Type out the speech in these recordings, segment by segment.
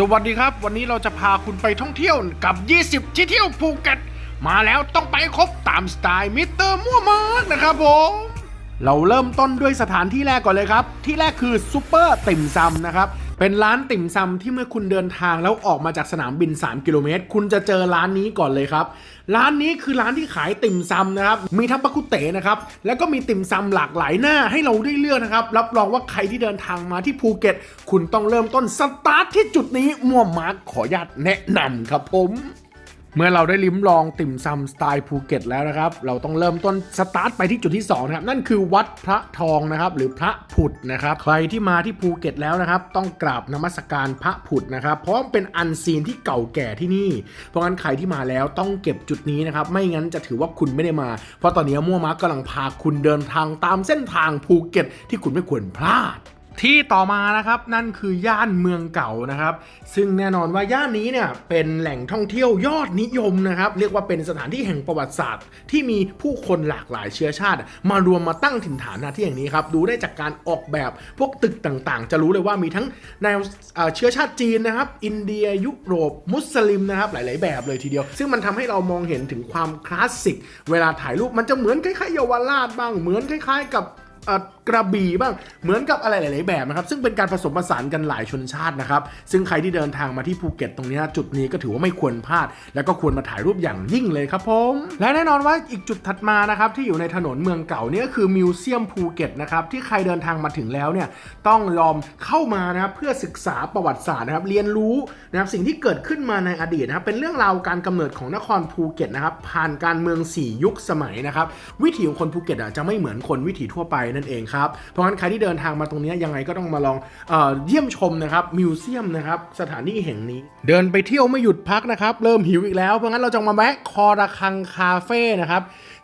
สวัสดีครับ วันนี้เราจะพาคุณไปท่องเที่ยวกับ 20 ที่เที่ยวภูเก็ต มาแล้วต้องไปครบตามสไตล์มิสเตอร์มั่วมากนะครับผมเราเริ่มต้นด้วยสถานที่แรกก่อนเลยครับ ที่แรกคือซูเปอร์ติ่มซำนะครับ เป็นร้านติ่มซำที่เมื่อคุณเดินทางแล้วออกมาจากสนามบิน 3 กิโลเมตร คุณจะเจอร้านนี้ก่อนเลยครับ ร้านนี้คือร้านที่ขายติ่มซำนะครับ มีทั้งปากุเต๋นะครับ แล้วก็มีติ่มซำหลากหลายหน้าให้เราได้เลือกนะครับ รับรองว่าใครที่เดินทางมาที่ภูเก็ต คุณต้องเริ่มต้นสตาร์ทที่จุดนี้ม่วมมาร์คขออนุญาตแนะนำครับผม เมื่อเราได้ลิ้มลองติ่มซำสไตล์ภูเก็ตแล้วนะครับ เราต้องเริ่มต้นสตาร์ทไปที่จุดที่2นะครับนั่นคือวัดพระทองนะครับหรือพระผุดนะครับใครที่มาที่ภูเก็ตแล้วนะครับ ต้องกราบนมัสการพระผุดนะครับเพราะเป็นอันซีนที่เก่าแก่ที่นี่ เพราะงั้นใครที่มาแล้วต้องเก็บจุดนี้นะครับไม่งั้นจะถือว่าคุณไม่ได้มา เพราะตอนนี้มั่วมากำลังพาคุณเดินทางตามเส้นทางภูเก็ตที่คุณไม่ควรพลาด ที่ต่อมานะครับนั่นคือย่านเมืองเก่านะครับ ซึ่งแน่นอนว่าย่านนี้เนี่ยเป็นแหล่งท่องเที่ยวยอดนิยมนะครับ เรียกว่าเป็นสถานที่แห่งประวัติศาสตร์ ที่มีผู้คนหลากหลายเชื้อชาติ มารวมมาตั้งถิ่นฐานณที่แห่งนี้ครับดูได้จากการออกแบบพวกตึกต่างๆ จะรู้เลยว่ามีทั้งแนวเชื้อชาติจีนนะครับ อินเดียยุโรป มุสลิมนะครับหลาย ๆ แบบเลยทีเดียว ซึ่งมันทำให้เรามองเห็นถึงความคลาสสิก เวลาถ่ายรูปมันจะเหมือนคล้ายๆเยาวราชบ้างเหมือนคล้าย ๆ กับ กระบี่บ้างเหมือนกับอะไรหลาย ๆ แบบนะครับ ซึ่งเป็นการผสมผสานกันหลายชนชาตินะครับ ซึ่งใครที่เดินทางมาที่ภูเก็ตตรงนี้จุดนี้ก็ถือว่าไม่ควรพลาด แล้วก็ควรมาถ่ายรูปอย่างยิ่งเลยครับผม และแน่นอนว่าอีกจุดถัดมานะครับที่อยู่ในถนนเมืองเก่าเนี่ยก็คือมิวเซียมภูเก็ตนะครับที่ใครเดินทางมาถึงแล้วเนี่ยต้องยอมเข้ามานะครับเพื่อศึกษาประวัติศาสตร์นะครับเรียนรู้นะครับสิ่งที่เกิดขึ้นมาในอดีตนะครับเป็นเรื่องราวการกำเนิดของนครภูเก็ตนะครับผ่านการเมือง 4 ยุคสมัยนะครับวิถีของคนภูเก็ตอะจะไม่เหมือนคนวิถีทั่วไปนั่นเองครับ เพราะงั้นใครที่เดินทางมาตรงนี้ยังไงก็ต้องมาลองเอเยี่ยมชมนะครับมิวเซียมนะครับสถานที่แห่งนี้ เดินไปเที่ยวไม่หยุดพักนะครับ เริ่มหิวอีกแล้ว เพราะงั้นเราจะมาแวะคอระคังคาเฟ่นะครับ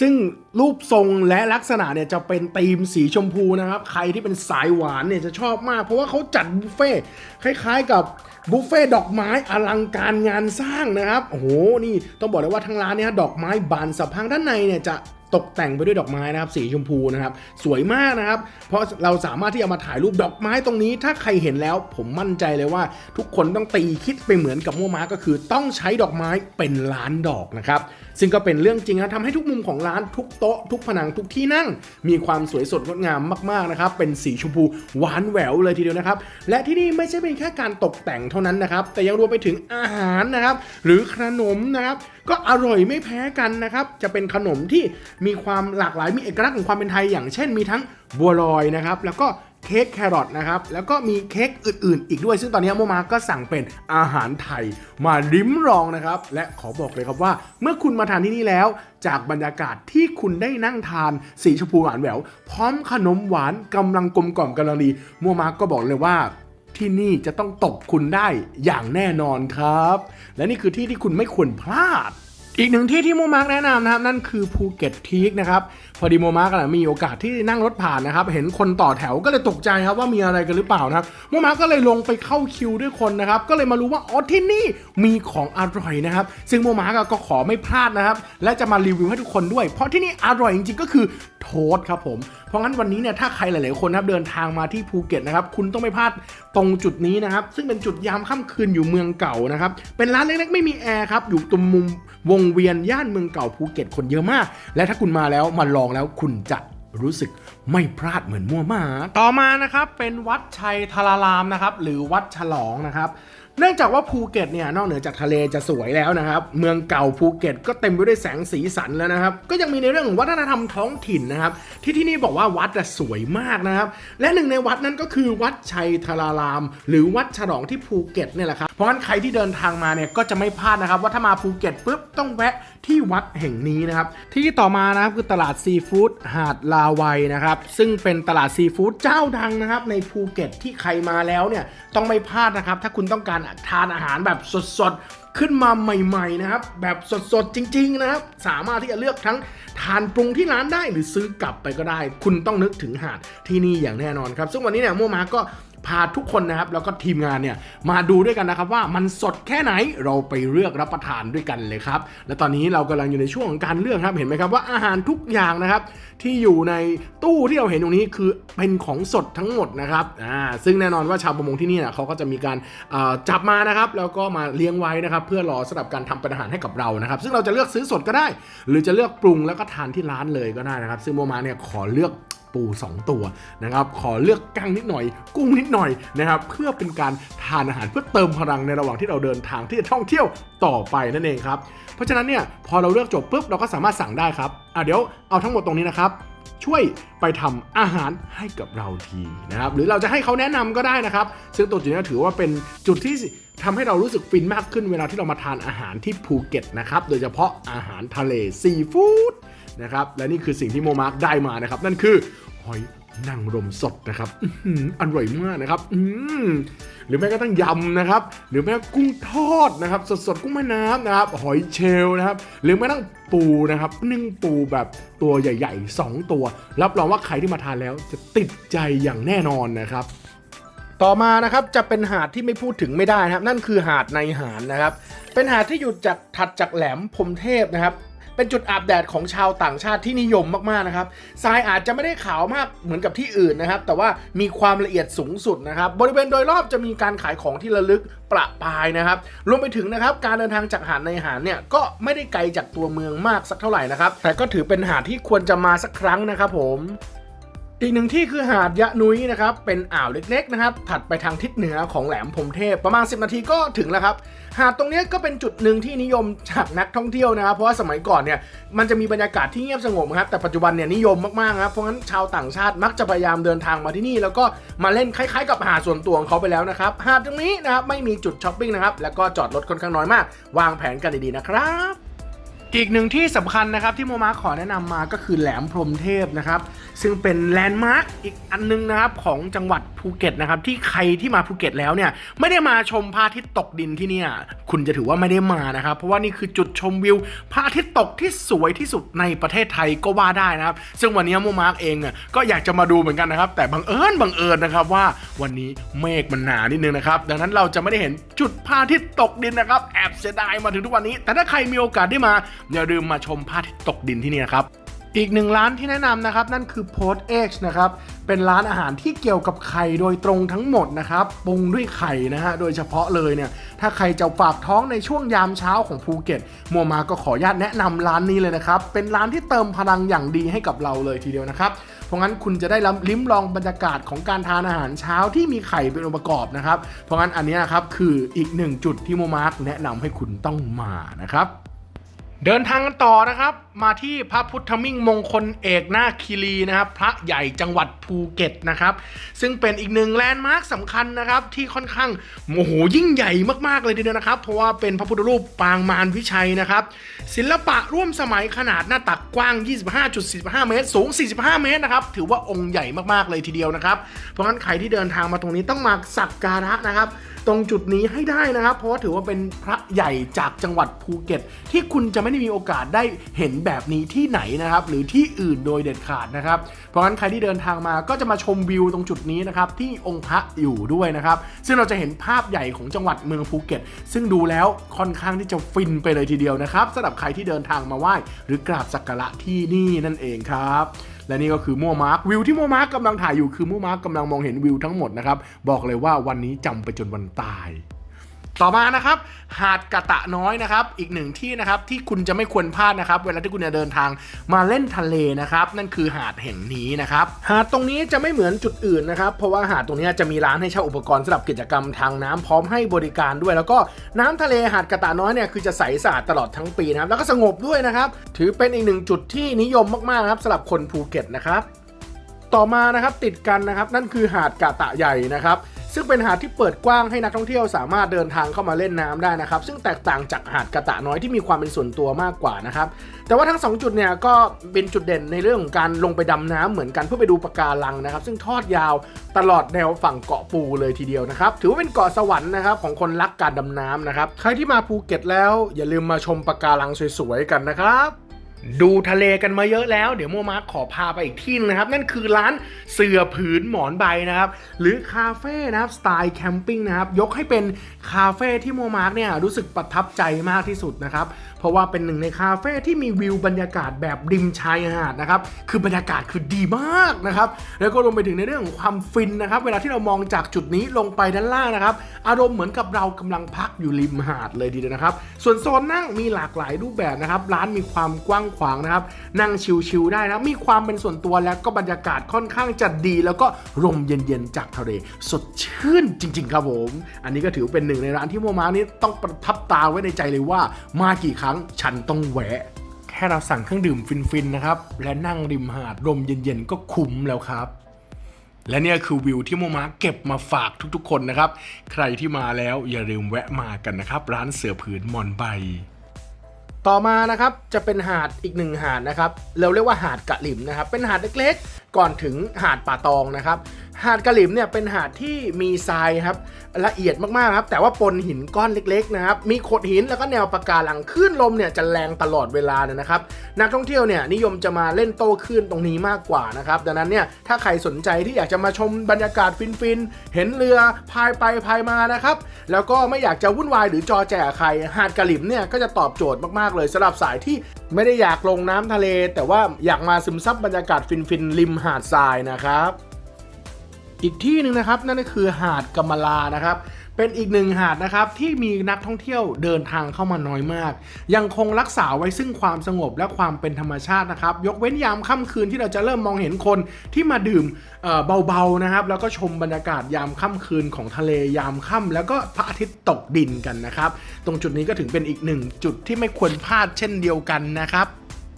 ซึ่งรูปทรงและลักษณะเนี่ยจะเป็นธีมสีชมพูนะครับ ใครที่เป็นสายหวานเนี่ยจะชอบมาก เพราะว่าเขาจัดบุฟเฟ่ต์คล้ายๆกับบุฟเฟ่ต์ดอกไม้อลังการงานสร้างนะครับ โอ้โห นี่ต้องบอกเลยว่าทั้งร้านเนี่ยดอกไม้บานสะพังด้านในเนี่ยจะ ตกแต่งไปด้วยดอกไม้นะครับสีชมพูนะครับสวยมากนะครับ เพราะเราสามารถที่จะมาถ่ายรูปดอกไม้ตรงนี้ ถ้าใครเห็นแล้วผมมั่นใจเลยว่า ทุกคนต้องตีคิดไปเหมือนกับมั่วม้าก็คือ ต้องใช้ดอกไม้เป็นล้านดอกนะครับ ซึ่งก็เป็นเรื่องจริงนะทำให้ทุกมุมของร้านทุกโต๊ะทุกผนังทุกที่นั่ง มีความสวยสดงดงามมากๆนะครับเป็นสีชมพูหวานแหววเลยทีเดียวนะครับและที่นี่ไม่ใช่เป็นแค่การตกแต่งเท่านั้นนะครับแต่ยังรวมไปถึงอาหารนะครับหรือขนมนะครับก็อร่อยไม่แพ้กันนะครับจะเป็นขนมที่มีความหลากหลายมีเอกลักษณ์ของความเป็นไทย อย่างเช่นมีทั้งบัวลอยนะครับแล้วก็ เค้กแครอทนะครับ แล้วก็มีเค้กอื่นๆ อีกด้วย ซึ่งตอนนี้โมมาก็สั่งเป็นอาหารไทยมาริมรองนะครับ และขอบอกเลยครับว่า เมื่อคุณมาทานที่นี่แล้ว จากบรรยากาศที่คุณได้นั่งทานสีชมพูหวานแหววพร้อมขนมหวานกำลังกลมกล่อมกำลังดีโมมาก็บอกเลยว่าที่นี่จะต้องตกคุณได้อย่างแน่นอนครับ และนี่คือที่ที่คุณไม่ควรพลาด อีกหนึ่งที่ที่โมมาร์กแนะนำนะครับ นั่นคือภูเก็ตทีกนะครับ พอดีโมมาร์กมีโอกาสที่นั่งรถผ่านนะครับ เห็นคนต่อแถวก็เลยตกใจครับว่ามีอะไรกันหรือเปล่านะครับโมมาร์กก็เลยลงไปเข้าคิวด้วยคนนะครับ ก็เลยมารู้ว่าอ๋อที่นี่มีของอร่อยนะครับ ซึ่งโมมาร์กก็ขอไม่พลาดนะครับ และจะมารีวิวให้ทุกคนด้วย เพราะที่นี่อร่อยจริงๆก็คือ โทษครับผม เพราะงั้นวันนี้เนี่ยถ้าใครหลาย ๆ คนนะครับเดินทางมาที่ภูเก็ตนะครับคุณต้องไม่พลาดตรงจุดนี้นะครับ ซึ่งเป็นจุดยามค่ำคืนอยู่เมืองเก่านะครับ เป็นร้านเล็ก ๆ ไม่มีแอร์ครับ อยู่ตรงมุมวงเวียนย่านเมืองเก่าภูเก็ตคนเยอะมาก และถ้าคุณมาแล้วมาลองแล้วคุณจะรู้สึกไม่พลาดเหมือนมั่วมากต่อมานะครับเป็นวัดชัยทารารามนะครับ หรือวัดฉลองนะครับ เนื่องจากว่าภูเก็ตเนี่ยนอกเหนือจากทะเลจะสวยแล้วนะครับ เมืองเก่าภูเก็ตก็เต็มไปด้วยแสงสีสันแล้วนะครับ ก็ยังมีในเรื่องของวัฒนธรรมท้องถิ่นนะครับ ที่ที่นี่บอกว่าวัดจะสวยมากนะครับ และหนึ่งในวัดนั้นก็คือวัดชัยธาราราม หรือวัดฉลองที่ภูเก็ตเนี่ยแหละครับเพราะฉะนั้นใครที่เดินทางมาเนี่ยก็จะไม่พลาดนะครับ ว่าถ้ามาภูเก็ตปุ๊บต้องแวะ ที่วัดแห่งนี้นะครับ ที่ต่อมานะครับคือตลาดซีฟู้ดหาดลาวัยนะครับ ซึ่งเป็นตลาดซีฟู้ดเจ้าดังนะครับ ในภูเก็ตที่ใครมาแล้วเนี่ยต้องไม่พลาดนะครับ ถ้าคุณต้องการทานอาหารแบบสดๆ ขึ้นมาใหม่ๆนะครับ แบบสดๆ จริงๆนะครับ สามารถที่จะเลือกทั้งทานปรุงที่ร้านได้หรือซื้อกลับไปก็ได้ คุณต้องนึกถึงหาดที่นี่อย่างแน่นอนครับ ซึ่งวันนี้เนี่ยโมมาก็ พาทุกคนนะครับแล้วก็ทีมงานเนี่ยมาดูด้วยกันนะครับว่ามันสดแค่ไหนเราไปเลือกรับประทานด้วยกันเลยครับและตอนนี้เรากำลังอยู่ในช่วงของการเลือกครับเห็นไหมครับว่าอาหารทุกอย่างนะครับที่อยู่ในตู้ที่เราเห็นตรงนี้คือเป็นของสดทั้งหมดนะครับอ่าซึ่งแน่นอนว่าชาวประมงที่นี่เนี่ยเขาก็จะมีการจับมานะครับแล้วก็มาเลี้ยงไว้นะครับเพื่อรอสำหรับการทำเป็นอาหารให้กับเรานะครับซึ่งเราจะเลือกซื้อสดก็ได้ หรือจะเลือกปรุงแล้วก็ทานที่ร้านเลยก็ได้นะครับ ซึ่งโมมาเนี่ยขอเลือก ปู 2 ตัวนะครับขอเลือกกั้งนิดหน่อย กุ้งนิดหน่อยนะครับเพื่อเป็นการทานอาหารเพื่อเติมพลังในระหว่างที่เราเดินทางที่จะท่องเที่ยวต่อไปนั่นเองครับเพราะฉะนั้นเนี่ยพอเราเลือกจบปุ๊บเราก็สามารถสั่งได้ครับอะเดี๋ยวเอาทั้งหมดตรงนี้นะครับช่วยไปทำอาหารให้กับเราทีนะครับหรือเราจะให้เขาแนะนำก็ได้นะครับ ซึ่งตัวจุดนี้ถือว่าเป็นจุดที่ทำให้เรารู้สึกฟินมากขึ้นเวลาที่เรามาทานอาหารที่ภูเก็ตนะครับโดยเฉพาะอาหารทะเลซีฟู้ดนะครับและนี่คือสิ่งที่โมมาร์กได้มานะครับ นั่นคือ หอยนางรมสดนะครับอร่อยมากนะครับหรือแม้กระทั่งยำนะครับ หรือแม้กระทั่งกุ้งทอดนะครับ สดๆกุ้งแม่น้ำนะครับ หอยเชลล์นะครับ หรือแม้กระทั่งปูนะครับนึ่งปูแบบตัวใหญ่ๆ 2 ตัว รับรองว่าใครที่มาทานแล้วจะติดใจอย่างแน่นอนนะครับต่อมานะครับจะเป็นหาดที่ไม่พูดถึงไม่ได้นะครับ นั่นคือหาดในหาดนะครับ เป็นหาดที่อยู่จากถัดจากแหลมพรมเทพนะครับ เป็นจุดอาบแดดของชาวต่างชาติที่นิยมมากๆนะครับทรายอาจจะไม่ได้ขาวมากเหมือนกับที่อื่นนะครับ แต่ว่ามีความละเอียดสูงสุดนะครับ บริเวณโดยรอบจะมีการขายของที่ระลึกประปายนะครับรวมไปถึงนะครับการเดินทางจากหาดในหาดเนี่ยก็ไม่ได้ไกลจากตัวเมืองมากสักเท่าไหร่นะครับแต่ก็ถือเป็นหาดที่ควรจะมาสักครั้งนะครับผม อีกหนึ่งที่คือหาดยะนุ้ยนะครับ เป็นอ่าวเล็กๆนะครับ ถัดไปทางทิศเหนือของแหลมพรมเทพประมาณ 10 นาทีก็ถึงแล้วครับ หาดตรงนี้ก็เป็นจุดหนึ่งที่นิยมจากนักท่องเที่ยวนะครับ เพราะว่าสมัยก่อนเนี่ยมันจะมีบรรยากาศที่เงียบสงบครับ แต่ปัจจุบันเนี่ยนิยมมากๆครับ เพราะงั้นชาวต่างชาติมักจะพยายามเดินทางมาที่นี่แล้วก็มาเล่นคล้ายๆ กับหาดส่วนตัวของเขาไปแล้วนะครับ หาดตรงนี้นะครับไม่มีจุดช้อปปิ้งนะครับ แล้วก็จอดรถค่อนข้างน้อยมาก วางแผนกันดีๆนะครับอีกหนึ่งที่สำคัญนะครับที่โมมาขอแนะนำมาก็คือแหลมพรมเทพนะครับ ซึ่งเป็นแลนด์มาร์กอีกอันนึงนะครับของจังหวัดภูเก็ตนะครับที่ใครที่มาภูเก็ตแล้วเนี่ยไม่ได้มาชมพระอาทิตย์ตกดินที่เนี่ยคุณจะถือว่าไม่ได้มานะครับ เพราะว่านี่คือจุดชมวิวพระอาทิตย์ตกที่สวยที่สุดในประเทศไทยก็ว่าได้นะครับ ซึ่งวันนี้โมมาร์กเองอะก็อยากจะมาดูเหมือนกันนะครับ แต่บังเอิญบังเอิญนะครับว่าวันนี้เมฆมันหนานิดนึงนะครับดังนั้นเราจะไม่ได้เห็นจุดพระอาทิตย์ตกดินนะครับแอบเสียดายมาถึงทุกวันนี้ แต่ถ้าใครมีโอกาสได้มาอย่าลืมมาชมพระอาทิตย์ตกดินที่นี่นะครับ อีกหนึ่งร้านที่แนะนำนะครับนั่นคือ Post X นะครับเป็นร้านอาหารที่เกี่ยวกับไข่โดยตรงทั้งหมดนะครับปรุงด้วยไข่นะฮะโดยเฉพาะเลยเนี่ยถ้าใครจะฝากท้องในช่วงยามเช้าของภูเก็ตโมมาก็ขออนุญาตแนะนำร้านนี้เลยนะครับเป็นร้านที่เติมพลังอย่างดีให้กับเราเลยทีเดียวนะครับเพราะงั้นคุณจะได้ลิ้มลองบรรยากาศของการทานอาหารเช้าที่มีไข่เป็นองค์ประกอบนะครับเพราะงั้นอันนี้ยครับคืออีกหนึ่งจุดที่โมมาร์กแนะนำให้คุณต้องมานะครับ เดินทางกันต่อนะครับ มาที่พระพุทธมิ่งมงคลเอกนาคีรีนะครับ พระใหญ่จังหวัดภูเก็ตนะครับ ซึ่งเป็นอีกหนึ่งแลนด์มาร์คสำคัญนะครับ ที่ค่อนข้างโอ้โหยิ่งใหญ่มากๆเลยทีเดียวนะครับ เพราะว่าเป็นพระพุทธรูปปางมารวิชัยนะครับ ศิลปะร่วมสมัยขนาดหน้าตักกว้าง 25.45 เมตร สูง 45 เมตรนะครับ ถือว่าองค์ใหญ่มากๆเลยทีเดียวนะครับ เพราะงั้นใครที่เดินทางมาตรงนี้ต้องมาสักการะนะครับ ตรงจุดนี้ให้ได้นะครับ เพราะว่าถือว่าเป็นพระใหญ่จากจังหวัดภูเก็ต ที่คุณจะไม่ได้มีโอกาสได้เห็นแบบนี้ที่ไหนนะครับ หรือที่อื่นโดยเด็ดขาดนะครับ เพราะงั้นใครที่เดินทางมาก็จะมาชมวิวตรงจุดนี้นะครับที่องค์พระอยู่ด้วยนะครับ ซึ่งเราจะเห็นภาพใหญ่ของจังหวัดเมืองภูเก็ต ซึ่งดูแล้วค่อนข้างที่จะฟินไปเลยทีเดียวนะครับสำหรับใครที่เดินทางมาไหว้หรือกราบสักการะที่นี่นั่นเองครับ และนี่ก็คือมัวมาร์กวิวที่มัวมาร์กกำลังถ่ายอยู่คือมัวมาร์กกำลังมองเห็นวิวทั้งหมดนะครับบอกเลยว่าวันนี้จำไปจนวันตาย ต่อมานะครับหาดกะตะน้อยนะครับ อีกหนึ่งที่นะครับที่คุณจะไม่ควรพลาดนะครับ เวลาที่คุณจะเดินทางมาเล่นทะเลนะครับ นั่นคือหาดแห่งนี้นะครับหาดตรงนี้จะไม่เหมือนจุดอื่นนะครับ เพราะว่าหาดตรงนี้จะมีร้านให้เช่าอุปกรณ์สำหรับกิจกรรมทางน้ำพร้อมให้บริการด้วย แล้วก็น้ำทะเลหาดกะตะน้อยเนี่ยคือจะใสสะอาดตลอดทั้งปีนะครับแล้วก็สงบด้วยนะครับถือเป็นอีกหนึ่งจุดที่นิยมมากๆครับสำหรับคนภูเก็ตนะครับ ต่อมานะครับติดกันนะครับ นั่นคือหาดกะตะใหญ่นะครับ ซึ่งเป็นหาดที่เปิดกว้างให้นักท่องเที่ยวสามารถเดินทางเข้ามาเล่นน้ำได้นะครับ ซึ่งแตกต่างจากหาดกะตะน้อยที่มีความเป็นส่วนตัวมากกว่านะครับ แต่ว่าทั้งสองจุดเนี่ยก็เป็นจุดเด่นในเรื่องของการลงไปดำน้ำเหมือนกันเพื่อไปดูปะการังนะครับ ซึ่งทอดยาวตลอดแนวฝั่งเกาะปูเลยทีเดียวนะครับ ถือว่าเป็นเกาะสวรรค์นะครับของคนรักการดำน้ำนะครับ ใครที่มาภูเก็ตแล้วอย่าลืมมาชมปะการังสวยๆกันนะครับ ดูทะเลกันมาเยอะแล้ว เดี๋ยวโมมาร์คขอพาไปอีกที่นึงนะครับ นั่นคือร้านเสื่อผืนหมอนใบนะครับ หรือคาเฟ่นะครับสไตล์แคมปิ้งนะครับ ยกให้เป็นคาเฟ่ที่โมมาร์คเนี่ยรู้สึกประทับใจมากที่สุดนะครับ เพราะว่าเป็นหนึ่งในคาเฟ่ที่มีวิวบรรยากาศแบบริมชายหาดนะครับ คือบรรยากาศคือดีมากนะครับ แล้วก็รวมไปถึงในเรื่องของความฟินนะครับ เวลาที่เรามองจากจุดนี้ลงไปด้านล่างนะครับ อารมณ์เหมือนกับเรากำลังพักอยู่ริมหาดเลยดีนะครับ ส่วนโซนนั่งมีหลากหลายรูปแบบนะครับ ร้านมีความกว้างขวางนะครับ นั่งชิลๆได้นะ มีความเป็นส่วนตัวแล้วก็บรรยากาศค่อนข้างจะดี แล้วก็ลมเย็นๆจากทะเลสดชื่นจริง ๆ ครับผม อันนี้ก็ถือเป็นหนึ่งในร้านที่โมมานี้ต้องประทับตาไว้ในใจเลยว่า มากี่ครั้งฉันต้องแวะแค่เราสั่งเครื่องดื่มฟินๆนะครับและนั่งริมหาดลมเย็นๆ ก็คุ้มแล้วครับและเนี่ยคือวิวที่โมมาเก็บมาฝากทุกๆ คนนะครับ ใครที่มาแล้วอย่าลืมแวะมากันนะครับ ร้านเสือผืนมอนใบ ต่อมานะครับจะเป็นหาดอีกหนึ่งหาดนะครับเราเรียกว่าหาดกะหลิมนะครับเป็นหาดเล็กๆ ก่อนถึงหาดป่าตองนะครับ หาดกะหลิมเนี่ยเป็นหาดที่มีทรายครับละเอียดมากๆครับแต่ว่าปนหินก้อนเล็กๆนะครับมีโขดหินแล้วก็แนวปะการังคลื่นลมเนี่ยจะแรงตลอดเวลาเลยนะครับนักท่องเที่ยวเนี่ยนิยมจะมาเล่นโต้คลื่นตรงนี้มากกว่านะครับดังนั้นเนี่ยถ้าใครสนใจที่อยากจะมาชมบรรยากาศฟินๆเห็นเรือพายไปพายมานะครับแล้วก็ไม่อยากจะวุ่นวายหรือจอแจใครหาดกะหลิมเนี่ยก็จะตอบโจทย์มากๆเลยสำหรับสายที่ไม่ได้อยากลงน้ำทะเล แต่ว่าอยากมาซึมซับบรรยากาศฟินๆริมหาดทรายนะครับ อีกที่หนึ่งนะครับนั่นก็คือหาดกำมะลานะครับ เป็นอีกหนึ่งหาดนะครับที่มีนักท่องเที่ยวเดินทางเข้ามาน้อยมาก ยังคงรักษาไว้ซึ่งความสงบและความเป็นธรรมชาตินะครับ ยกเว้นยามค่ำคืนที่เราจะเริ่มมองเห็นคนที่มาดื่มเบาๆนะครับ แล้วก็ชมบรรยากาศยามค่ำคืนของทะเลยามค่ำแล้วก็พระอาทิตย์ตกดินกันนะครับ ตรงจุดนี้ก็ถึงเป็นอีกหนึ่งจุดที่ไม่ควรพลาดเช่นเดียวกันนะครับ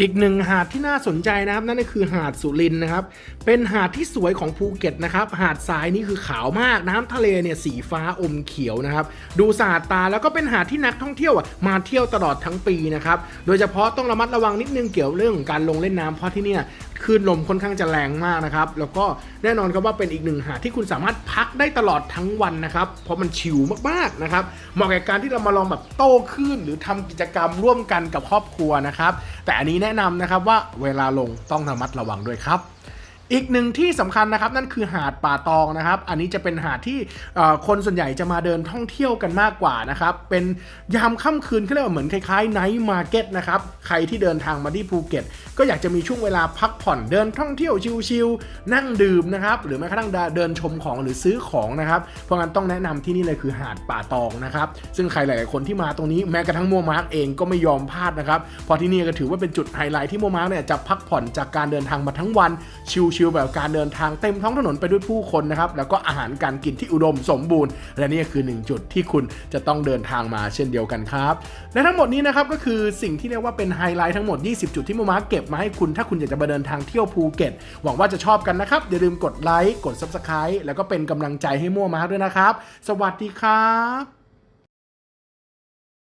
อีกหนึ่งหาดที่น่าสนใจนะครับนั่นก็คือหาดสุรินนะครับ เป็นหาดที่สวยของภูเก็ตนะครับ หาดทรายนี่คือขาวมากน้ำทะเลเนี่ยสีฟ้าอมเขียวนะครับ ดูสะอาดตาแล้วก็เป็นหาดที่นักท่องเที่ยวมาเที่ยวตลอดทั้งปีนะครับ โดยเฉพาะต้องระมัดระวังนิดนึงเกี่ยวเรื่องของการลงเล่นน้ำเพราะที่เนี่ย คลื่นลมค่อนข้างจะแรงมากนะครับ แล้วก็แน่นอนครับว่าเป็นอีกหนึ่งหาดที่คุณสามารถพักได้ตลอดทั้งวันนะครับ เพราะมันชิลมากๆนะครับ เหมาะกับการที่เรามาลองแบบโต้คลื่นหรือทำกิจกรรมร่วมกันกับครอบครัวนะครับ แต่อันนี้แนะนำนะครับว่าเวลาลงต้องระมัดระวังด้วยครับ อีกหนึ่งที่สำคัญนะครับนั่นคือหาดป่าตองนะครับ อันนี้จะเป็นหาดที่คนส่วนใหญ่จะมาเดินท่องเที่ยวกันมากกว่านะครับเป็นยามค่ำคืนเขาเรียกว่าเหมือนคล้ายๆไนท์มาร์เก็ตนะครับใครที่เดินทางมาที่ภูเก็ต ก็อยากจะมีช่วงเวลาพักผ่อนเดินท่องเที่ยวชิลๆนั่งดื่มนะครับหรือแม้กระทั่งเดินชมของหรือซื้อของนะครับเพราะงั้นต้องแนะนำที่นี่เลยคือหาดป่าตองนะครับซึ่งใครหลายๆคนที่มาตรงนี้แม้กระทั่งโมมาร์กเองก็ไม่ยอมพลาดนะครับเพราะที่นี่ก็ถือว่าเป็นจุดไฮไลท์ที่โมมาร์กเนี่ยจะพักผ่อนจากการเดินทางมาทั้งวันชิลๆแบบการเดินทางเต็มท้องถนนไปด้วยผู้คนนะครับแล้วก็อาหารการกินที่อุดมสมบูรณ์ และนี่ก็คือหนึ่งจุดที่คุณจะต้องเดินทางมาเช่นเดียวกันครับและทั้งหมดนี้นะครับก็คือสิ่งที่เรียกว่าเป็นไฮไลท์ทั้งหมด 20 จุดที่โมมาร์กเก็บมาให้คุณถ้าคุณอยากจะมาเดินทางเที่ยวภูเก็ตหวังว่าจะชอบกันนะครับอย่าลืมกดไลค์กด Subscribe แล้วก็เป็นกำลังใจให้มั่วมาร์กด้วยนะครับ สวัสดีครับ